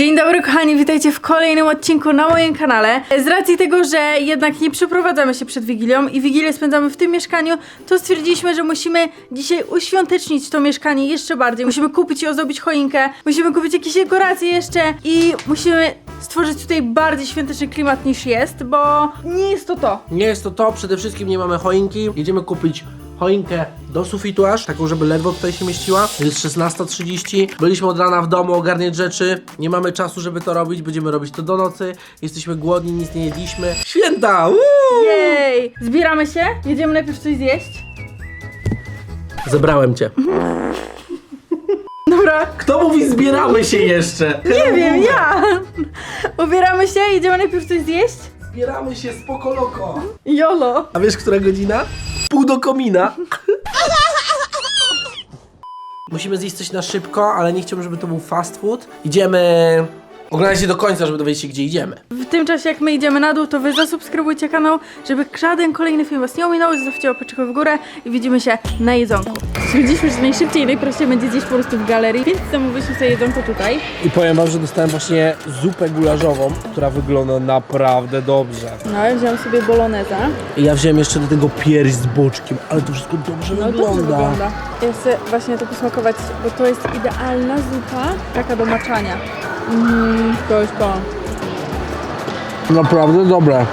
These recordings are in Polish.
Dzień dobry kochani, witajcie w kolejnym odcinku na moim kanale. Z racji tego, że jednak nie przeprowadzamy się przed Wigilią i Wigilię spędzamy w tym mieszkaniu, to stwierdziliśmy, że musimy dzisiaj uświątecznić to mieszkanie jeszcze bardziej. Musimy kupić i ozdobić choinkę, musimy kupić jakieś dekoracje jeszcze i musimy stworzyć tutaj bardziej świąteczny klimat niż jest, bo nie jest to to. Nie jest to to, przede wszystkim nie mamy choinki. Jedziemy kupić choinkę do sufitu aż, taką, żeby ledwo tutaj się mieściła. Jest 16.30. Byliśmy od rana w domu ogarniać rzeczy. Nie mamy czasu, żeby to robić. Będziemy robić to do nocy. Jesteśmy głodni, nic nie jedliśmy. Święta! Uuu! Jej! Zbieramy się, jedziemy najpierw coś zjeść. Zebrałem cię. Dobra, Kto mówi zbieramy się jeszcze? nie wiem, ja! Ubieramy się, jedziemy najpierw coś zjeść. Zbieramy się spoko loko. Jolo! A wiesz, która godzina? Pół do komina. Musimy zjeść coś na szybko, ale nie chciałbym, żeby to był fast food. Idziemy... Oglądajcie do końca, żeby dowiedzieć się, gdzie idziemy. W tym czasie, jak my idziemy na dół, to wy zasubskrybujcie kanał, żeby żaden kolejny film was nie ominął. Zostawcie łapeczkę w górę i widzimy się na jedzonku. Stwierdziliśmy, że najszybciej i najprościej będzie gdzieś po prostu w galerii, więc zamówiliśmy sobie jedzonko tutaj. I powiem wam, że dostałem właśnie zupę gulażową, która wygląda naprawdę dobrze. No, ja wziąłem sobie boloneza. I ja wziąłem jeszcze do tego pierś z boczkiem, ale to wszystko dobrze No, wygląda. dobrze wygląda. Ja chcę właśnie to posmakować, bo to jest idealna zupa, taka do maczania. Mmm, to jest to. Naprawdę dobre.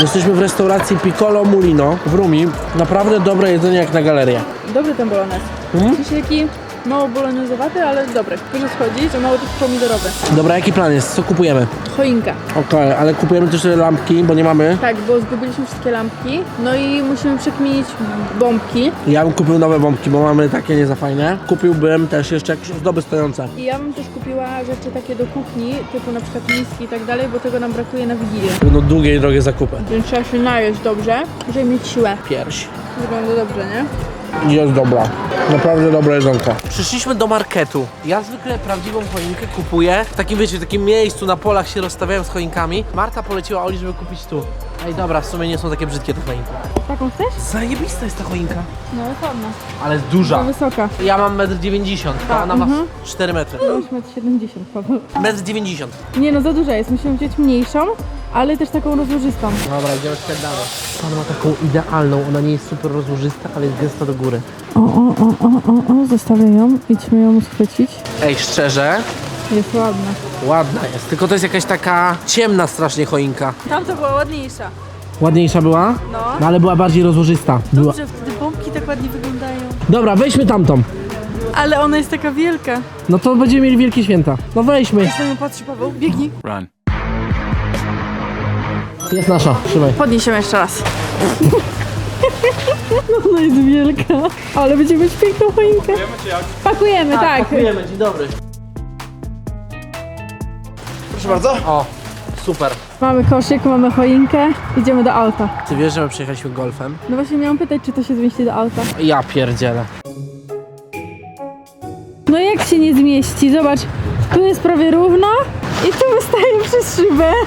Jesteśmy w restauracji Piccolo Mulino w Rumi. Naprawdę dobre jedzenie jak na galerię. Dobry ten bolonez. Mhm. Taki mało bolonezowaty, ale dobry. Dużo schodzi, że mało taki pomidorowy. Dobra, jaki plan jest? Co kupujemy? Choinka. Okej, ale kupujemy też te lampki, bo nie mamy. Tak, bo zgubiliśmy wszystkie lampki, no i musimy przekminić bombki. Ja bym kupił nowe bombki, bo mamy takie nie za fajne. Kupiłbym też jeszcze jakieś ozdoby stojące. I ja bym też kupiła rzeczy takie do kuchni, typu na przykład miski i tak dalej, bo tego nam brakuje na Wigilię. Będą długie i drogie zakupy. Więc trzeba się najeść dobrze, żeby mieć siłę. Pierś. Wygląda dobrze, nie? Jest dobra. Naprawdę dobre jedzonko. Przyszliśmy do marketu. Ja zwykle prawdziwą choinkę kupuję w takim, wiecie, w takim miejscu na polach się rozstawiają z choinkami. Marta poleciła Oli, żeby kupić tu. Ej, dobra, w sumie nie są takie brzydkie te choinki. Taką chcesz? Zajebista jest ta choinka. No, jest ładna. Ale jest duża. wysoka. Ja mam 1,90 m, a ona ma mhm. 4 metry. To już 1,70 m, Paweł. 1,90 m. Nie no, za duża jest. Musimy wziąć mniejszą, ale też taką rozłożystą. Dobra, idziemy dalej. Ona ma taką idealną, ona nie jest super rozłożysta, ale jest gęsta do góry. O, o, o, o, o, o, zostawię ją. Idźmy ją schwycić. Ej, szczerze, Jest ładna. ładna jest. Tylko to jest jakaś taka ciemna strasznie choinka. Tamta była ładniejsza. Ładniejsza była? No. No ale była bardziej rozłożysta. Była. Dobrze, wtedy bombki tak ładnie wyglądają. Dobra, weźmy tamtą. Ale ona jest taka wielka. No to będziemy mieli wielkie święta. No weźmy. Na nią patrzy Paweł, biegnij. Jest nasza, trzymaj. Podnieś ją jeszcze raz. No ona jest wielka. Ale będziemy mieć piękną choinkę. Pakujemy czy jak? Pakujemy, tak. Pakujemy, dzień dobry. Proszę bardzo. O, super. Mamy koszyk, mamy choinkę. Idziemy do auta. Ty wiesz, że my przyjechaliśmy golfem? No właśnie miałam pytać, czy to się zmieści do auta. Ja pierdzielę. No jak się nie zmieści? Zobacz, tu jest prawie równo i tu wystaje przez szybę.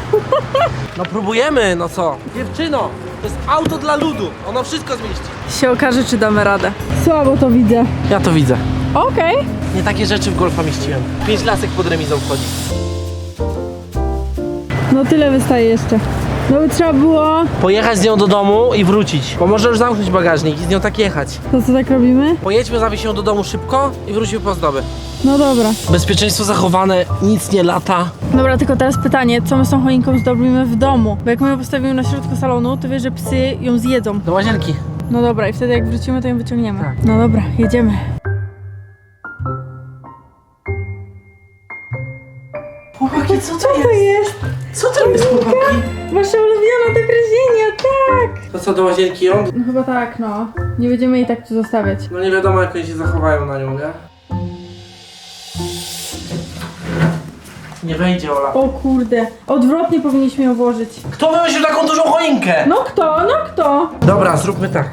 No próbujemy, no co? Dziewczyno, to jest auto dla ludu. Ono wszystko zmieści. Się okaże, czy damy radę. Słabo to widzę. Ja to widzę. Okej. Nie takie rzeczy w golfa mieściłem. Pięć lasek pod remizą wchodzi. No tyle wystaje jeszcze. No by trzeba było... Pojechać z nią do domu i wrócić. Bo może już zamknąć bagażnik i z nią tak jechać. To co tak robimy? Pojedźmy, zawieź ją do domu szybko i wrócimy po zdoby. No dobra. Bezpieczeństwo zachowane, nic nie lata. Dobra, tylko teraz pytanie, co my z tą choinką zdobimy w domu? Bo jak my ją postawimy na środku salonu, to wiesz, że psy ją zjedzą. Do łazienki. No dobra, i wtedy jak wrócimy, to ją wyciągniemy. Tak. No dobra, jedziemy. Chłopaki, co to jest? Co to jest, chłopaki? Wasza ulubiona do gryzienia, tak! To co, do łazienki ją? No chyba tak, no. Nie będziemy jej tak tu zostawiać. No nie wiadomo, jak oni się zachowają na nią, nie? Nie wejdzie, Ola. O kurde, odwrotnie powinniśmy ją włożyć. Kto wymyślił taką dużą choinkę? No kto, no kto? Dobra, zróbmy tak.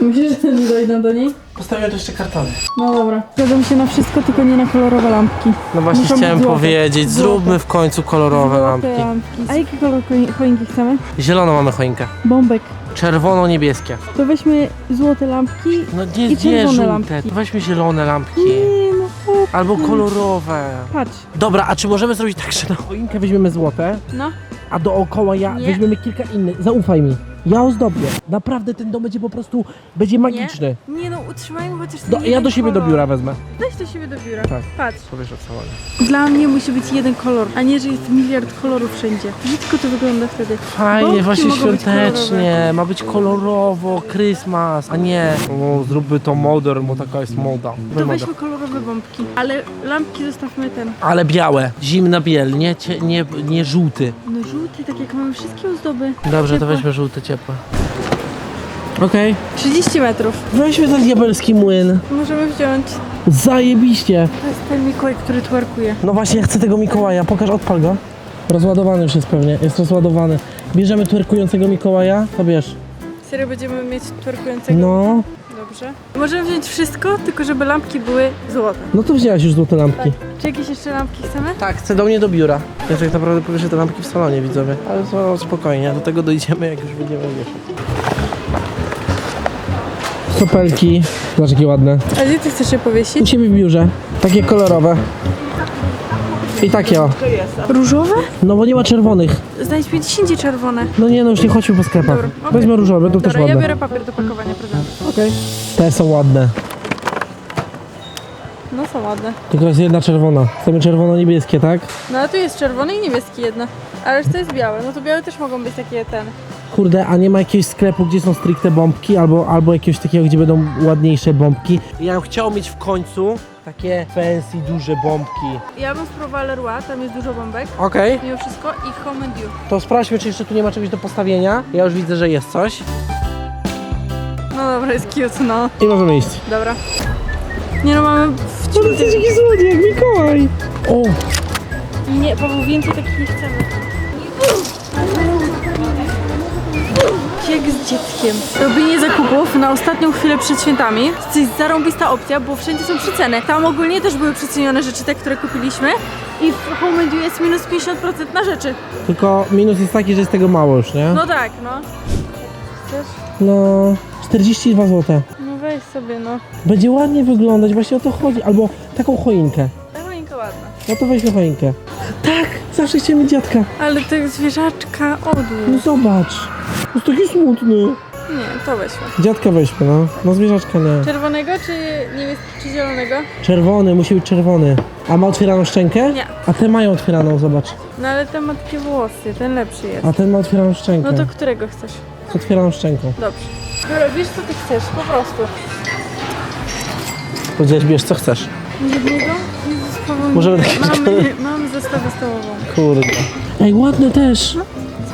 Myślisz, że dojdą do niej? Postawiłem tu jeszcze kartony. No dobra. Zgadzam się na wszystko, tylko nie na kolorowe lampki. No właśnie Muszą chciałem być złote. powiedzieć, Złote. zróbmy w końcu kolorowe Złote lampki. A jaki kolor choi- choinki chcemy? Zieloną mamy choinkę. Bombek. Czerwono-niebieskie. To weźmy złote lampki. No nie, I czerwone nie żółte. lampki. Weźmy zielone lampki. Nie no, Albo kolorowe. Patrz. Dobra, a czy możemy zrobić tak, że na choinkę weźmiemy złote, No. A dookoła ja Nie. weźmiemy kilka innych? Zaufaj mi. Ja ozdobię. Naprawdę ten dom będzie po prostu, będzie magiczny. Nie, nie no, utrzymajmy chociaż ten Do, ja jeden do siebie do kolor. biura wezmę. Weź do siebie do biura. Tak. Patrz. Powiesz w salonie. Dla mnie musi być jeden kolor, a nie, że jest miliard kolorów wszędzie. Brzydko to wygląda wtedy. Fajnie, Bombki właśnie mogą być świątecznie, ma być kolorowo, Christmas, a nie, o, zróbmy to modern, bo taka jest moda. To weźmy kolorowe bombki, ale lampki zostawmy ten. Ale białe, zimna biel, nie, cie, nie, nie żółty. Mamy wszystkie ozdoby. Dobrze, to Ciepłe. weźmy żółte, ciepłe. Okej. 30 metrów. Weźmy ten diabelski młyn. Możemy wziąć. Zajebiście. To jest ten Mikołaj, który twerkuje. No właśnie, ja chcę tego Mikołaja. Pokaż, odpal go. Rozładowany już jest pewnie, jest rozładowany. Bierzemy twerkującego Mikołaja, to bierz. Serio będziemy mieć twerkującego? No, Dobrze. Możemy wziąć wszystko, tylko żeby lampki były złote. no to wzięłaś już złote lampki. Czy jakieś jeszcze lampki chcemy? Tak, chcę do mnie do biura. Ja tak naprawdę powieszę te lampki w salonie, widzowie. Ale to spokojnie, do tego dojdziemy, jak już będziemy wieszać. Kropelki. Zobacz, jakie ładne. A gdzie ty chcesz je U powiesić? siebie w biurze. Takie kolorowe. I takie o. Różowe? No bo nie ma czerwonych. Znajdź mi 10 czerwone. No nie no, już nie chodźmy po sklepach. Dobra, okej. Weźmy różowe, to też Dobra, ja ładne. biorę papier do pakowania prezentów. Okej. Te są ładne. No są ładne. Tylko jest jedna czerwona. Chcemy czerwono-niebieskie, tak? No a tu jest czerwony i niebieski jedna. Ale reszta jest białe. No to białe też mogą być takie ten. Kurde, a nie ma jakiegoś sklepu, gdzie są stricte bombki, albo, albo jakiegoś takiego, gdzie będą ładniejsze bombki? Ja bym chciał mieć w końcu takie fancy, duże bombki. Ja bym spróbowała Leroy, tam jest dużo bombek. Okej. Mimo wszystko i Home and You. To sprawdźmy, czy jeszcze tu nie ma czegoś do postawienia. Ja już widzę, że jest coś. No dobra, jest cute, no. I możemy iść. Dobra. Nie no, mamy w To jest jakiś złodziej, jak Mikołaj. O, Nie, Paweł, więcej takich nie chcemy. Jak z dzieckiem. Robienie zakupów na ostatnią chwilę przed świętami to jest zarąbista opcja, bo wszędzie są przeceny. Tam ogólnie też były przecenione rzeczy, te, które kupiliśmy i w Home jest minus 50% na rzeczy. tylko minus jest taki, że jest tego mało już, nie? No tak, no. Chcesz? No, 42 zł. No weź sobie, no. Będzie ładnie wyglądać, właśnie o to chodzi. Albo taką choinkę. Ta choinka ładna. No to weźmy choinkę. Tak, zawsze chciałem mieć dziadka. Ale to zwierzaczka No odłóż. zobacz. Jest taki smutny. Nie, to weźmy. Dziadka weźmy, no. No zwierzaczka nie. Czerwonego czy niebieskiego, czy zielonego? Czerwony, musi być czerwony. A ma otwieraną szczękę? Nie. A te mają otwieraną, zobacz. No ale ten ma takie włosy, ten lepszy jest. A ten ma otwieraną szczękę. No to którego chcesz? Z otwieraną szczęką. Dobrze. Dobra, wiesz co ty chcesz, po prostu. Powiedziałeś, bierz co chcesz. Jednego? Jezus, Paweł, Możemy nie. taki mamy, mamy zestawę stołową. Kurde. Ej, ładne też.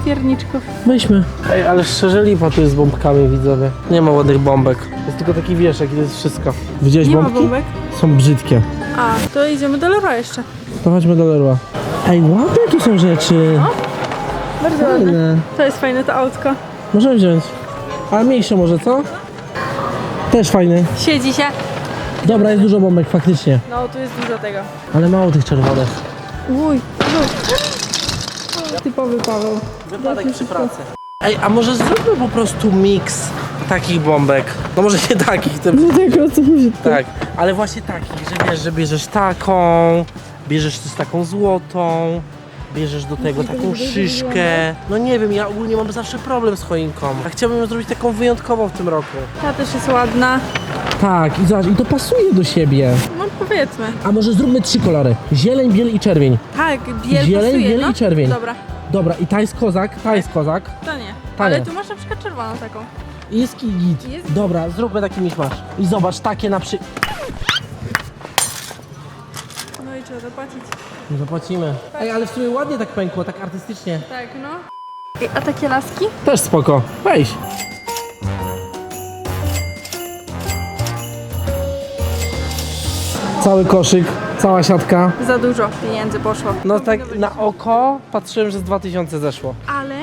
Z pierniczków. Weźmy. Ej, ale szczerze lipa tu jest z bombkami, widzowie. Nie ma ładnych bombek. Jest tylko taki wieszek i to jest wszystko. Widziałeś Nie ma bombki? bombek? Są brzydkie. A, to idziemy do Leroy jeszcze. To chodźmy do Leroy. Ej, ładne tu są rzeczy. Bardzo ładne. Fajne. To jest fajne to autko. Możemy wziąć. Ale mniejsze może, co? Też fajny. Siedzi się. Dobra, jest dużo bombek, faktycznie. No, tu jest dużo tego. Ale mało tych czerwonych. Uj, Typowy Paweł. Wypadek przy pracy. Ej, a może zróbmy po prostu miks takich bombek? No może nie takich, tym, No tego co brzydko. tak, ale właśnie takich, że wiesz, że bierzesz taką, bierzesz też taką złotą, bierzesz do tego taką szyszkę. No nie wiem, ja ogólnie mam zawsze problem z choinką. A chciałbym ją zrobić taką wyjątkową w tym roku. Ta też jest ładna. Tak, i zobacz, i to pasuje do siebie. No powiedzmy. A może zróbmy trzy kolory. Zieleń, biel i czerwień. Tak, biel Zieleń, pasuje, biel no. i czerwień. Dobra, Dobra, i ta jest kozak, ta jest kozak. to nie. Ale nie. tu masz na przykład czerwoną taką. I jest git. Jest. Dobra, zróbmy taki miszmasz. I zobacz, takie na przy... No trzeba zapłacić. Zapłacimy. Ej, ale w sumie ładnie tak pękło, tak artystycznie. Tak, no. I, a takie laski? Też spoko. Weź. Cały koszyk, cała siatka. Za dużo pieniędzy poszło. No tak na oko patrzyłem, że z 2000 zeszło. Ale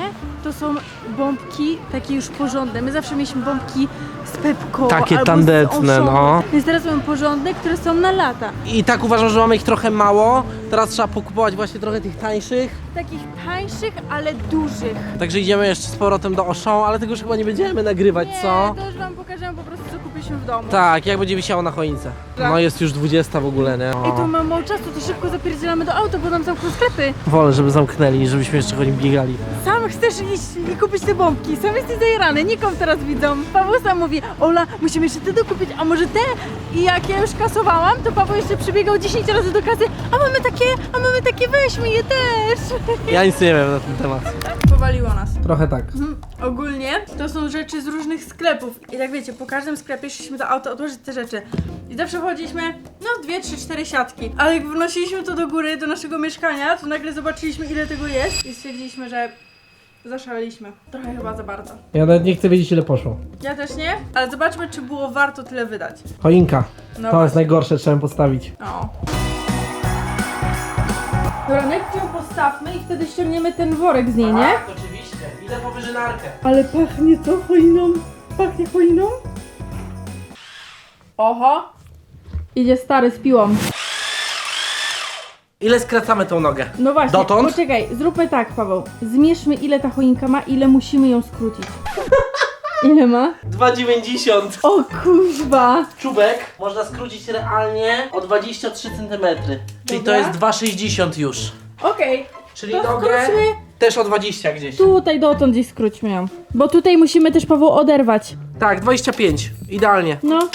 to są bombki takie już porządne. My zawsze mieliśmy bombki z Pepko Takie albo tandetne, Auchan. no. Więc teraz mamy porządne, które są na lata. I tak uważam, że mamy ich trochę mało. Teraz trzeba pokupować właśnie trochę tych tańszych. Takich tańszych, ale dużych. Także idziemy jeszcze z powrotem do Auchan, ale tego już chyba nie będziemy nagrywać, co? to już wam pokażę w domu. Tak, jak będzie wisiało na choince. Tak. No jest już 20 w ogóle, nie? Ej, to mamy mało czasu, to szybko zapierdzielamy do auta, bo nam zamkną sklepy. Wolę, żeby zamknęli, żebyśmy jeszcze chodzi biegali. Sam chcesz iść i kupić te bombki, sam jesteś zajarany, nikom teraz widzą. Paweł sam mówi, Ola, musimy jeszcze te dokupić, a może te? I jak ja już kasowałam, to Paweł jeszcze przybiegał 10 razy do kasy, a mamy takie, a mamy takie, weźmy je też. Ja nic nie wiem na ten temat. Powaliło nas. Trochę tak. Mhm. Ogólnie to są rzeczy z różnych sklepów. I tak wiecie, po każdym sklepie szliśmy do auta odłożyć te rzeczy. I zawsze chodziliśmy, no dwie, trzy, cztery siatki. Ale jak wnosiliśmy to do góry, do naszego mieszkania, to nagle zobaczyliśmy ile tego jest i stwierdziliśmy, że zaszaleliśmy. Trochę chyba za bardzo. Ja nawet nie chcę wiedzieć ile poszło. Ja też nie, ale zobaczmy, czy było warto tyle wydać. Choinka. No To jest właśnie. najgorsze, trzeba ją postawić. O. Dobra, najpierw ją postawmy i wtedy ściągniemy ten worek z niej, nie? Tak, oczywiście. Idę po wyżynarkę. Ale pachnie co choiną? Pachnie choiną? Oho. Idzie stary z piłą. Ile skracamy tą nogę? No właśnie, Dotąd? poczekaj, zróbmy tak, Paweł. Zmierzmy ile ta choinka ma, ile musimy ją skrócić. Ile ma? 2,90. O kuźba! Czubek można skrócić realnie o 23 cm. Czyli to Dobra. jest 2,60 już. Okej, Czyli to nogę skróćmy też o 20 gdzieś. tutaj dotąd gdzieś skróćmy ją. Bo tutaj musimy też, Paweł, oderwać. Tak, 25. Idealnie. No.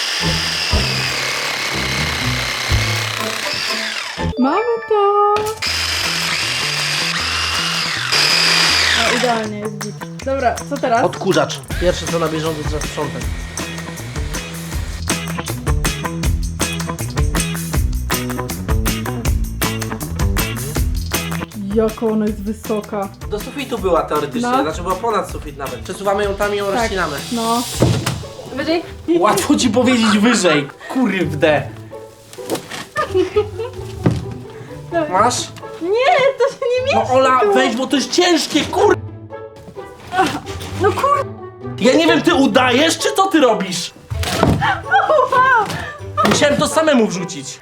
Mamy to! O, idealnie jest git. Dobra, co teraz? Odkurzacz. Pierwsze co na bieżąco trzeba sprzątać. Jaka ona jest wysoka. Do sufitu była teoretycznie, No. znaczy była ponad sufit nawet. Przesuwamy ją tam i ją Tak. rozcinamy. No. Wyżej? Łatwo ci powiedzieć wyżej. Kurde. Masz? Nie, to się nie No mieści Ola, tu. weź, bo to jest ciężkie, kur... No kur... Ja nie wiem, ty udajesz, czy co ty robisz? Musiałem to samemu wrzucić.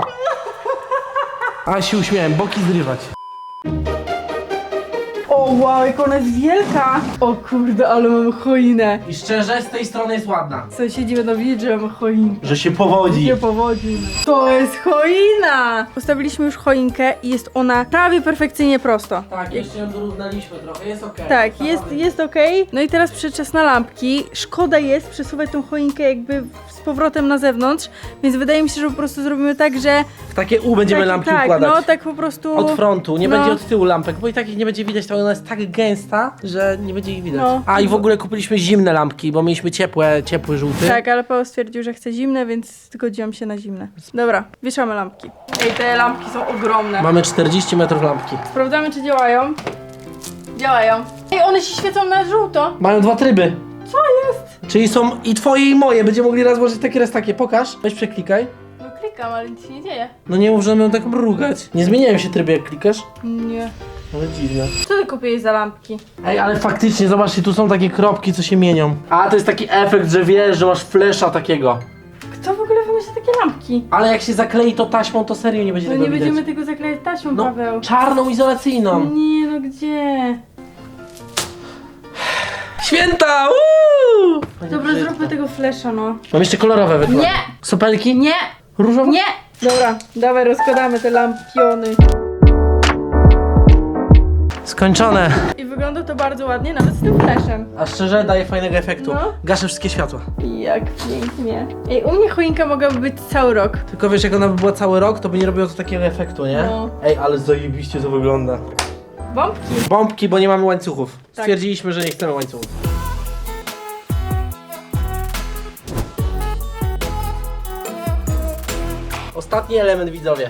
A się uśmiałem, boki zrywać. Wow, jak ona jest wielka! O kurde, ale mam choinę. I szczerze, z tej strony jest ładna. Sąsiedzi będą widzieć, że mam choinkę. Że się powodzi. Nie powodzi. To jest choina! Postawiliśmy już choinkę i jest ona prawie perfekcyjnie prosto. Tak, jeszcze ją dorównaliśmy trochę, jest okej. Tak, jest, jest okej. No i teraz przeczas na lampki. Szkoda jest przesuwać tą choinkę jakby z powrotem na zewnątrz, więc wydaje mi się, że po prostu zrobimy tak, że... W takie U będziemy lampki tak, układać. no tak po prostu... Od frontu, nie No. będzie od tyłu lampek, bo i tak ich nie będzie widać, to ona jest tak gęsta, że nie będzie ich widać. No. A i w ogóle kupiliśmy zimne lampki, bo mieliśmy ciepłe, ciepły żółty. Tak, ale Paweł stwierdził, że chce zimne, więc zgodziłam się na zimne. Dobra, wieszamy lampki. Ej, te lampki są ogromne. Mamy 40 metrów lampki. Sprawdzamy, czy działają. Działają. Ej, one się świecą na żółto. Mają dwa tryby. Co jest? Czyli są i twoje i moje, będziemy mogli raz włożyć takie, raz takie. Pokaż, weź przeklikaj. No klikam, ale nic się nie dzieje. No nie mów, że będą tak mrugać. Nie zmieniają się tryby jak klikasz. Nie. Ale dziwne. Co ty kupiłeś za lampki? Ej, ale faktycznie, zobaczcie, tu są takie kropki, co się mienią. A, to jest taki efekt, że wiesz, że masz flesza takiego. Kto w ogóle wymyśla takie lampki? Ale jak się zaklei to taśmą, to serio nie będzie No tego nie widać. będziemy tego zaklejać taśmą, No, Paweł. czarną, izolacyjną. Nie, no gdzie? Święta! Uuu! Dobra, zróbmy tego flesza, no. Mam jeszcze kolorowe wykłady. Nie! Sopelki? Nie! Różowe? Nie! Dobra, dawaj, rozkładamy te lampiony. Skończone. I wygląda to bardzo ładnie, nawet z tym fleszem. A szczerze, daje fajnego efektu. No. Gaszę wszystkie światła. Jak pięknie. Ej, u mnie choinka mogłaby być cały rok. Tylko wiesz, jak ona by była cały rok, to by nie robiło to takiego efektu, nie? No. Ej, ale zajebiście to wygląda. Bombki. Bombki, bo nie mamy łańcuchów. Tak. Stwierdziliśmy, że nie chcemy łańcuchów. Ostatni element, widzowie.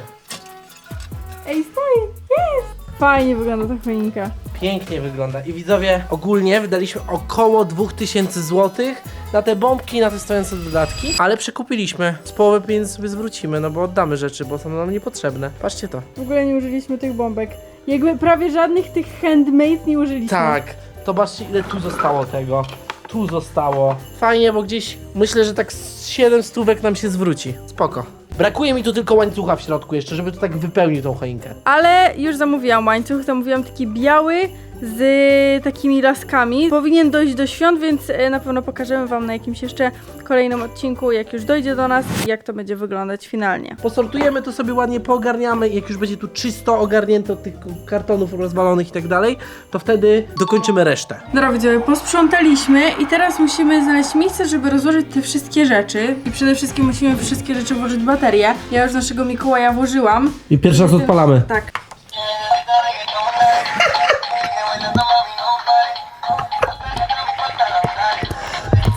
Ej, stoi, jest! Fajnie wygląda ta choinka. Pięknie wygląda. I widzowie, ogólnie wydaliśmy około 2000 zł na te bombki, na te stojące dodatki, ale przekupiliśmy. Z połowy pieniędzy sobie zwrócimy, no bo oddamy rzeczy, bo są nam niepotrzebne. Patrzcie to. W ogóle nie użyliśmy tych bombek. Jakby prawie żadnych tych handmade nie użyliśmy. Tak, to patrzcie ile tu zostało tego. Tu zostało. Fajnie, bo gdzieś myślę, że tak z 7 stówek nam się zwróci. Spoko. Brakuje mi tu tylko łańcucha w środku jeszcze, żeby to tak wypełnił tą choinkę. Ale już zamówiłam łańcuch, zamówiłam taki biały z takimi laskami. Powinien dojść do świąt, więc e, na pewno pokażemy Wam na jakimś jeszcze kolejnym odcinku, jak już dojdzie do nas i jak to będzie wyglądać finalnie. Posortujemy to sobie ładnie, poogarniamy. Jak już będzie tu czysto ogarnięte od tych kartonów rozwalonych i tak dalej, to wtedy dokończymy resztę. Dobra widzowie, posprzątaliśmy i teraz musimy znaleźć miejsce, żeby rozłożyć te wszystkie rzeczy. I przede wszystkim musimy wszystkie rzeczy włożyć baterię. Ja już naszego Mikołaja włożyłam. I pierwszy raz odpalamy. Tak.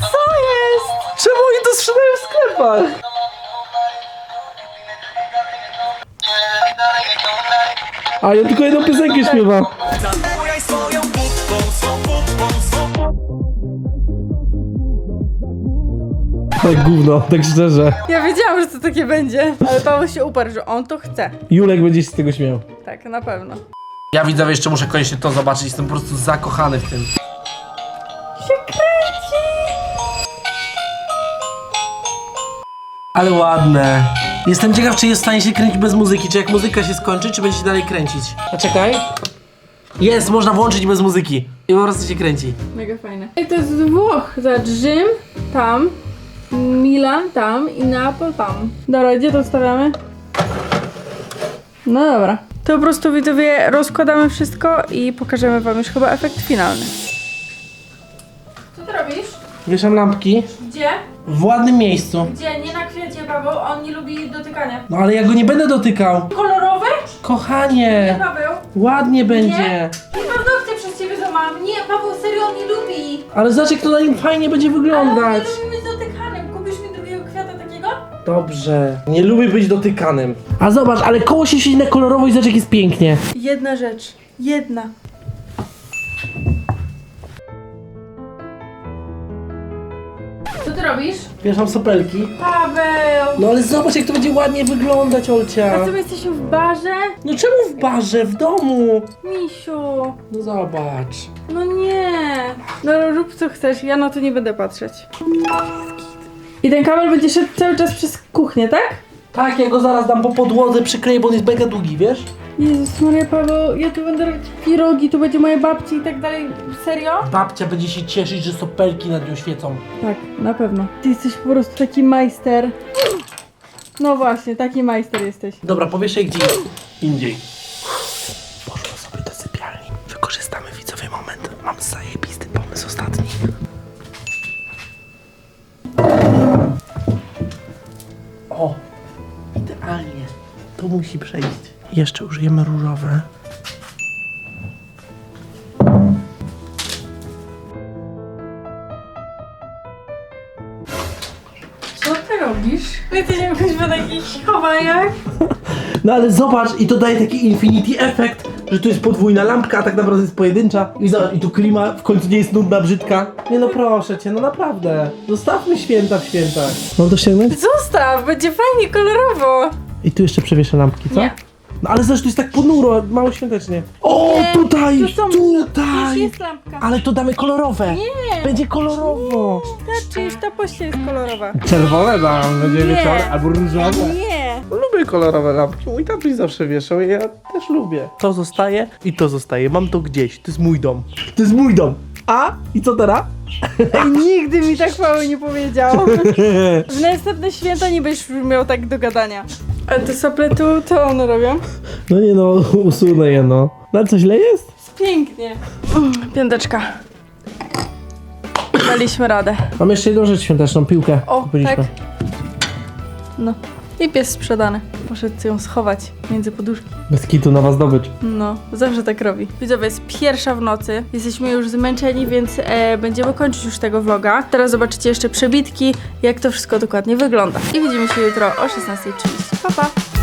Co jest? Czemu oni to sprzedają w sklepach? A ja tylko jedną piosenkę śpiewam. Tak gówno, tak szczerze. Ja wiedziałam, że to takie będzie. Ale Paweł się uparł, że on to chce. Julek będzie się z tego śmiał. Tak, na pewno. Ja widzowie jeszcze muszę koniecznie to zobaczyć, jestem po prostu zakochany w tym. Się kręci! Ale ładne. Jestem ciekaw, czy jest w stanie się kręcić bez muzyki, czy jak muzyka się skończy, czy będzie się dalej kręcić. A czekaj. Jest, można włączyć bez muzyki. I po prostu się kręci. Mega fajne. I to jest z Włoch. Zobacz, Rzym tam, Milan tam i Neapol tam. Dobra, gdzie to stawiamy? No dobra. To po prostu widzowie rozkładamy wszystko i pokażemy wam już chyba efekt finalny. Co ty robisz? Wieszam lampki Gdzie? w ładnym miejscu. Gdzie? Nie na kwiecie, Paweł. On nie lubi dotykania. No ale ja go nie będę dotykał. Kolorowy? Kochanie, Paweł. ładnie będzie. Nie? Nie paznokcie przez ciebie złamałam. Nie, Paweł serio on nie lubi. Ale zobacz, jak to na nim fajnie będzie Ale on nie wyglądać. lubi Dobrze. Nie lubię być dotykanym. A zobacz, ale koło się siedzi na kolorowo i zobacz, jak jest pięknie. Jedna rzecz. Jedna. Co ty robisz? Wieszam sopelki. Paweł! No ale zobacz, jak to będzie ładnie wyglądać, Olcia. A co my jesteśmy w barze? No czemu w barze, w domu? Misiu! No zobacz. No nie! No rób co chcesz, ja na to nie będę patrzeć. I ten kabel będzie szedł cały czas przez kuchnię, tak? Tak, ja go zaraz dam po podłodze, przykleję, bo on jest mega długi, wiesz? Jezus Maria Paweł, ja tu będę robić pirogi, tu będzie moja babci i tak dalej. Serio? Babcia będzie się cieszyć, że sopelki nad nią świecą. Tak, na pewno. Ty jesteś po prostu taki majster. No właśnie, taki majster jesteś. Dobra, powieszaj gdzie indziej. Poszło sobie do sypialni. Wykorzystamy widzowy moment. Mam zajebisty pomysł ostatni. O, idealnie. To musi przejść. Jeszcze użyjemy różowe. Co ty robisz? My jesteśmy jakoś w takich chowaniach. No ale zobacz, i to daje taki infinity efekt, że tu jest podwójna lampka, a tak naprawdę jest pojedyncza. I zobacz, i tu klima w końcu nie jest nudna, brzydka. Nie no proszę cię, no naprawdę. Zostawmy święta w świętach. Mam to ściągnąć? Zostaw, będzie fajnie kolorowo. I tu jeszcze przewieszę lampki, co? Nie. No ale tu jest tak ponuro, mało świątecznie. O, Nie, tutaj, tu są- tutaj. Już jest lampka. Ale to damy kolorowe. Nie. Będzie kolorowo. Znaczy, już ta pościel jest kolorowa. Czerwone dam, będzie Nie. wieczorem, albo różowe. Nie. Lubię kolorowe lampki, mój tatuś zawsze wieszał i ja też lubię. To zostaje i to zostaje, mam to gdzieś, to jest mój dom. To jest mój dom. A? I co teraz? Ej, nigdy mi tak Paweł nie powiedział. W następne święta nie będziesz miał tak do gadania. A te sople tu, co one robią? No nie no, usunę je no. No co źle jest? Jest pięknie. Piąteczka. Daliśmy radę. Mam jeszcze jedną rzecz świąteczną, piłkę. O, kupiliśmy. tak. No. I pies sprzedany. Poszedł ją schować między poduszki. Bez kitu, nowa zdobycz. No, zawsze tak robi. Widzowie, jest pierwsza w nocy. Jesteśmy już zmęczeni, więc e, będziemy kończyć już tego vloga. Teraz zobaczycie jeszcze przebitki, jak to wszystko dokładnie wygląda. I widzimy się jutro o 16.30. Pa, pa!